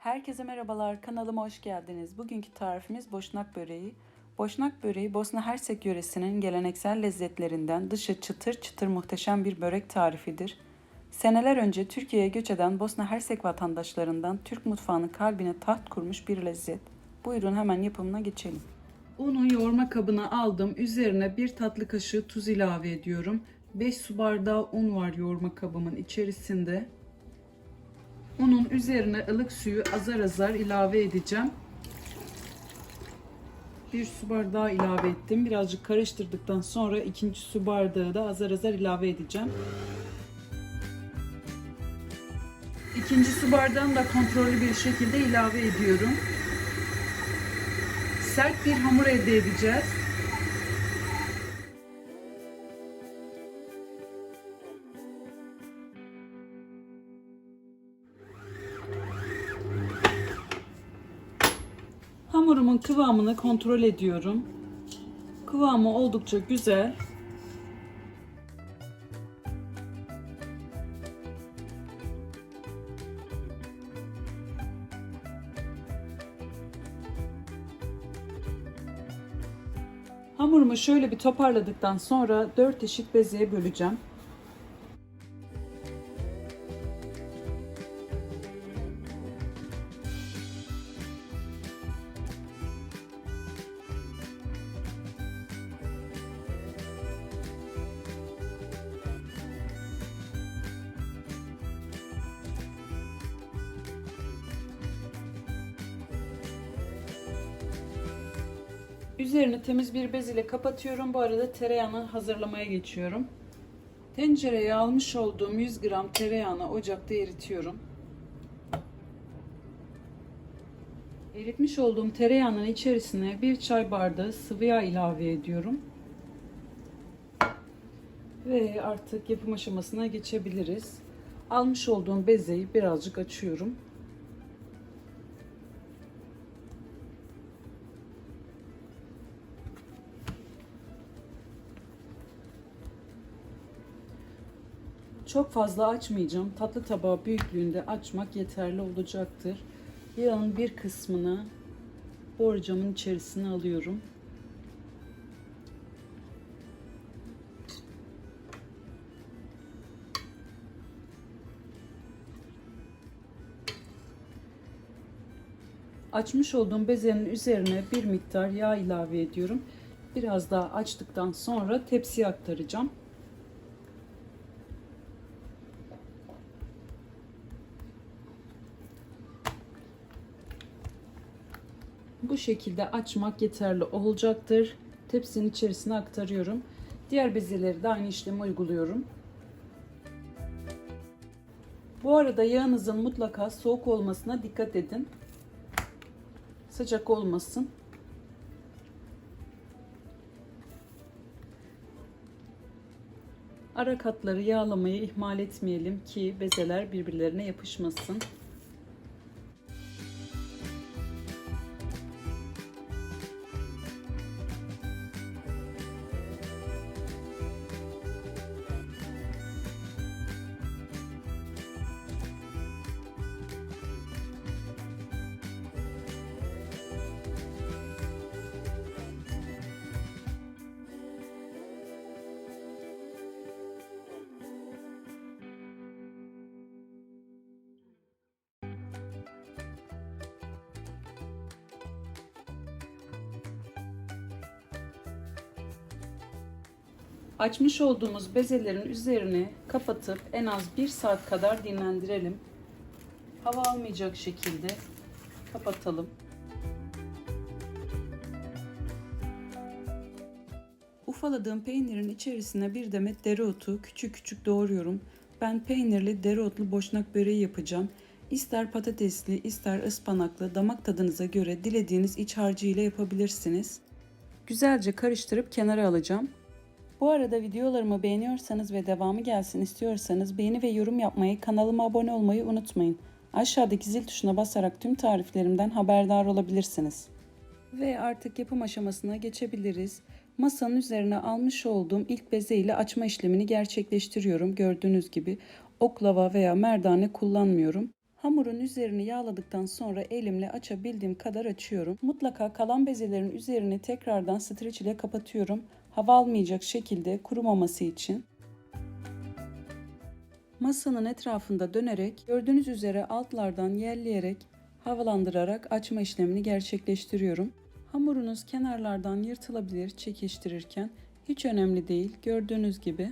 Herkese merhabalar, kanalıma hoş geldiniz. Bugünkü tarifimiz boşnak böreği. Boşnak böreği Bosna Hersek yöresinin geleneksel lezzetlerinden dışı çıtır çıtır muhteşem bir börek tarifidir. Seneler önce Türkiye'ye göç eden Bosna Hersek vatandaşlarından Türk mutfağının kalbine taht kurmuş bir lezzet. Buyurun hemen yapımına geçelim. Unu yoğurma kabına aldım. Üzerine bir tatlı kaşığı tuz ilave ediyorum. 5 su bardağı un var yoğurma kabımın içerisinde. Unun üzerine ılık suyu azar azar ilave edeceğim. Bir su bardağı ilave ettim. Birazcık karıştırdıktan sonra ikinci su bardağı da azar azar ilave edeceğim. İkinci su bardağını da kontrollü bir şekilde ilave ediyorum. Sert bir hamur elde edeceğiz. Kıvamını kontrol ediyorum. Kıvamı oldukça güzel. Hamurumu şöyle bir toparladıktan sonra 4 eşit bezeye böleceğim. Üzerini temiz bir bez ile kapatıyorum. Bu arada tereyağını hazırlamaya geçiyorum. Tencereye almış olduğum 100 gram tereyağını ocakta eritiyorum. Eritmiş olduğum tereyağının içerisine bir çay bardağı sıvı yağ ilave ediyorum. Ve artık yapım aşamasına geçebiliriz. Almış olduğum bezeyi birazcık açıyorum. Çok fazla açmayacağım. Tatlı tabağı büyüklüğünde açmak yeterli olacaktır. Yağın bir kısmını borcamın içerisine alıyorum. Açmış olduğum bezenin üzerine bir miktar yağ ilave ediyorum. Biraz daha açtıktan sonra tepsiye aktaracağım. Bu şekilde açmak yeterli olacaktır. Tepsinin içerisine aktarıyorum. Diğer bezeleri de aynı işlemi uyguluyorum. Bu arada yağınızın mutlaka soğuk olmasına dikkat edin. Sıcak olmasın. Ara katları yağlamayı ihmal etmeyelim ki bezeler birbirlerine yapışmasın. Açmış olduğumuz bezelerin üzerine kapatıp en az 1 saat kadar dinlendirelim. Hava almayacak şekilde kapatalım. Ufaladığım peynirin içerisine bir demet dereotu küçük küçük doğruyorum. Ben peynirli dereotlu boşnak böreği yapacağım. İster patatesli, ister ıspanaklı damak tadınıza göre dilediğiniz iç harcı ile yapabilirsiniz. Güzelce karıştırıp kenara alacağım. Bu arada videolarımı beğeniyorsanız ve devamı gelsin istiyorsanız beğeni ve yorum yapmayı, kanalıma abone olmayı unutmayın. Aşağıdaki zil tuşuna basarak tüm tariflerimden haberdar olabilirsiniz. Ve artık yapım aşamasına geçebiliriz. Masanın üzerine almış olduğum ilk beze ile açma işlemini gerçekleştiriyorum. Gördüğünüz gibi oklava veya merdane kullanmıyorum. Hamurun üzerini yağladıktan sonra elimle açabildiğim kadar açıyorum. Mutlaka kalan bezelerin üzerini tekrardan streç ile kapatıyorum. Hava almayacak şekilde kurumaması için. Masanın etrafında dönerek gördüğünüz üzere altlardan yerleyerek havalandırarak açma işlemini gerçekleştiriyorum. Hamurunuz kenarlardan yırtılabilir çekiştirirken hiç önemli değil gördüğünüz gibi.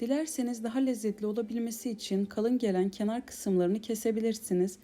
Dilerseniz daha lezzetli olabilmesi için kalın gelen kenar kısımlarını kesebilirsiniz.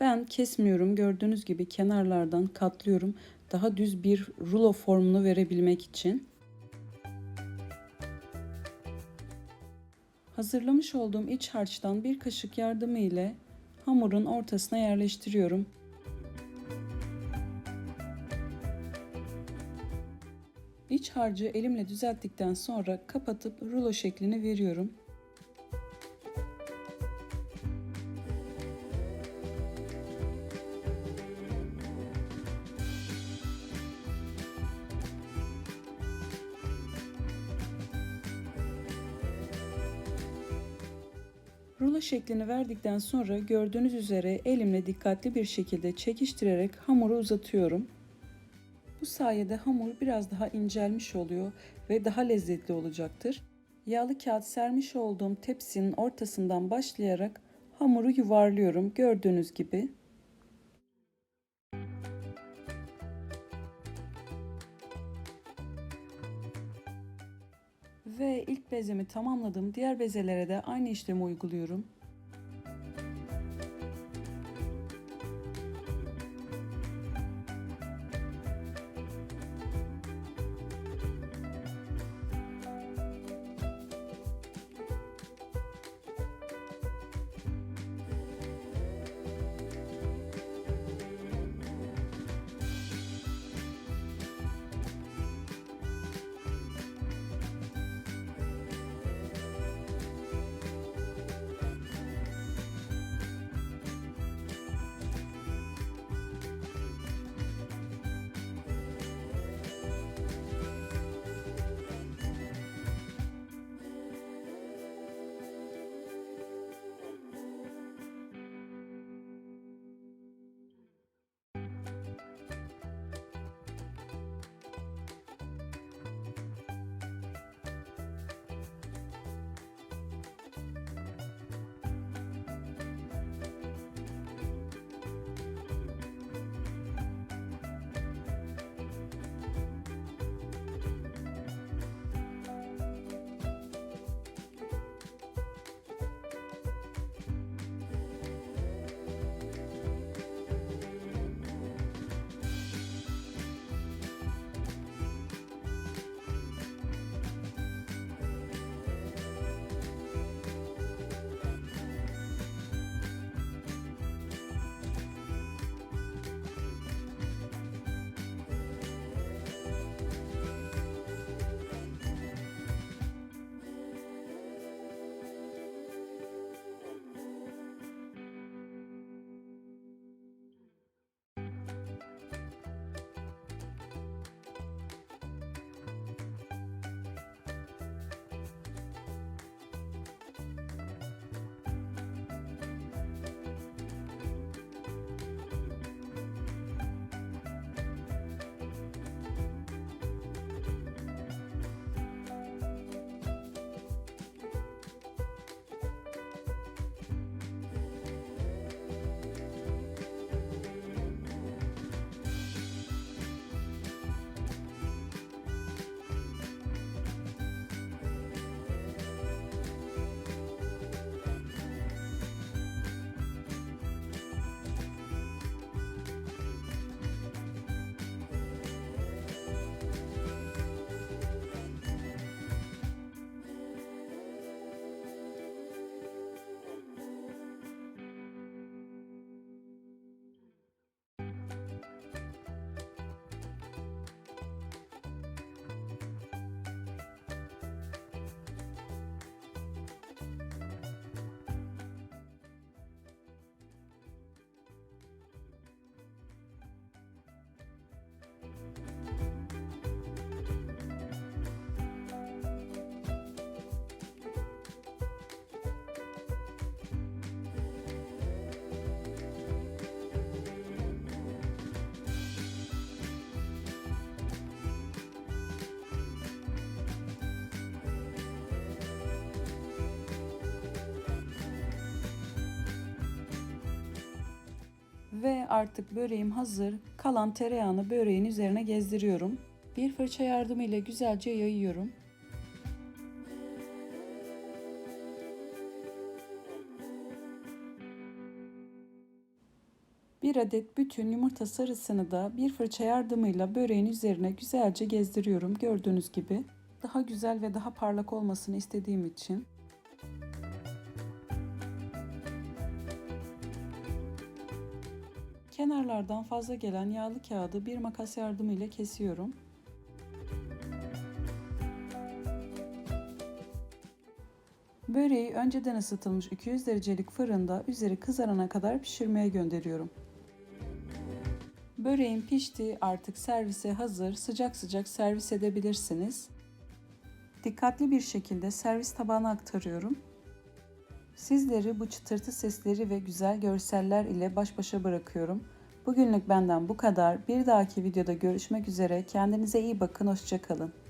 Ben kesmiyorum. Gördüğünüz gibi kenarlardan katlıyorum. Daha düz bir rulo formunu verebilmek için. Hazırlamış olduğum iç harçtan bir kaşık yardımı ile hamurun ortasına yerleştiriyorum. İç harcı elimle düzelttikten sonra kapatıp rulo şeklini veriyorum. Rulo şeklini verdikten sonra gördüğünüz üzere elimle dikkatli bir şekilde çekiştirerek hamuru uzatıyorum. Sayede hamur biraz daha incelmiş oluyor ve daha lezzetli olacaktır. Yağlı kağıt sermiş olduğum tepsinin ortasından başlayarak hamuru yuvarlıyorum gördüğünüz gibi. Ve ilk bezemi tamamladım. Diğer bezelere de aynı işlemi uyguluyorum. Ve artık böreğim hazır. Kalan tereyağını böreğin üzerine gezdiriyorum. Bir fırça yardımıyla güzelce yayıyorum. Bir adet bütün yumurta sarısını da bir fırça yardımıyla böreğin üzerine güzelce gezdiriyorum gördüğünüz gibi. Daha güzel ve daha parlak olmasını istediğim için. Kenarlardan fazla gelen yağlı kağıdı bir makas yardımıyla kesiyorum. Böreği önceden ısıtılmış 200 derecelik fırında üzeri kızarana kadar pişirmeye gönderiyorum. Böreğin piştiği artık servise hazır. Sıcak sıcak servis edebilirsiniz. Dikkatli bir şekilde servis tabağına aktarıyorum. Sizleri bu çıtırtı sesleri ve güzel görseller ile baş başa bırakıyorum. Bugünlük benden bu kadar. Bir dahaki videoda görüşmek üzere. Kendinize iyi bakın. Hoşçakalın.